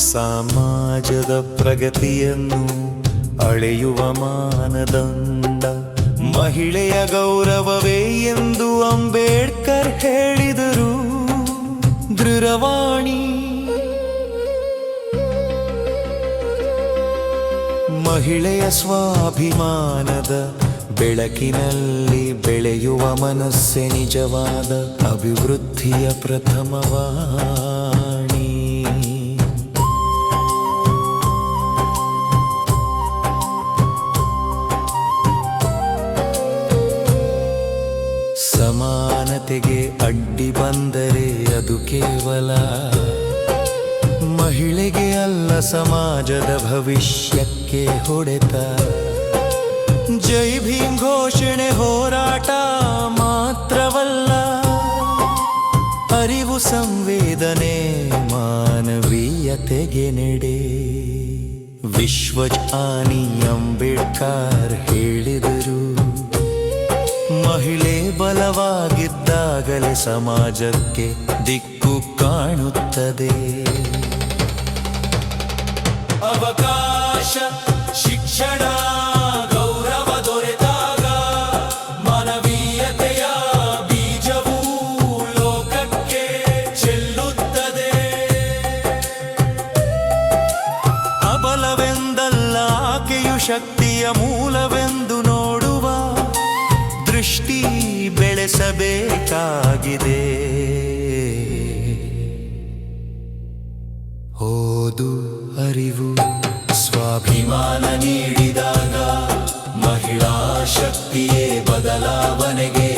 ಸಮಾಜದ ಪ್ರಗತಿಯನ್ನು ಅಳೆಯುವ ಮಾನದಂಡ. ಮಹಿಳೆಯ ಗೌರವವೇ ಎಂದು ಅಂಬೇಡ್ಕರ್ ಹೇಳಿದರು. ದೃಢವಾಣಿ. ಮಹಿಳೆಯ ಸ್ವಾಭಿಮಾನದ ಬೆಳಕಿನಲ್ಲಿ ಬೆಳೆಯುವ ಮನಸ್ಸೆ ನಿಜವಾದ ಅಭಿವೃದ್ಧಿಯ ಪ್ರಥಮವಾಣಿ ಸಮಾನತೆಗೆ ಅಡ್ಡಿ ಬಂದರೆ ಅದು ಕೇವಲ ಮಹಿಳೆಗೆ ಅಲ್ಲ, ಸಮಾಜದ ಭವಿಷ್ಯಕ್ಕೆ ಹೊಡೆತ. ಜೈ ಭೀಮ್ ಘೋಷಣೆ ಹೋರಾಟ ಮಾತ್ರವಲ್ಲ, ಅರಿವು ಸಂವೇದನೆ ಮಾನವೀಯತೆಗೆ ನೆಡೆ. ವಿಶ್ವಜಾನಿ ಅಂಬೇಡ್ಕರ್ ಹೇಳಿದರು ಸಮಾಜಕ್ಕೆ ದಿಕ್ಕು ಕಾಣುತ್ತದೆ. ಅವಕಾಶ, ಶಿಕ್ಷಣ, ಗೌರವ ದೊರೆತಾಗ ಮಾನವೀಯತೆಯ ಬೀಜವೂ ಲೋಕಕ್ಕೆ ಚೆಲ್ಲುತ್ತದೆ. ಅಬಲವೆಂದಲ್ಲ ಆಕೆಯು ಶಕ್ತಿಯ ಮೂಲವೆಂದು ನೋಡುವ ದೃಷ್ಟಿ ಆಗಿದೆ ಓದು ಅರಿವು ಸ್ವಾಭಿಮಾನ ನೀಡಿದಾಗ ಮಹಿಳಾ ಶಕ್ತಿಯೇ ಬದಲಾವಣೆಗೆ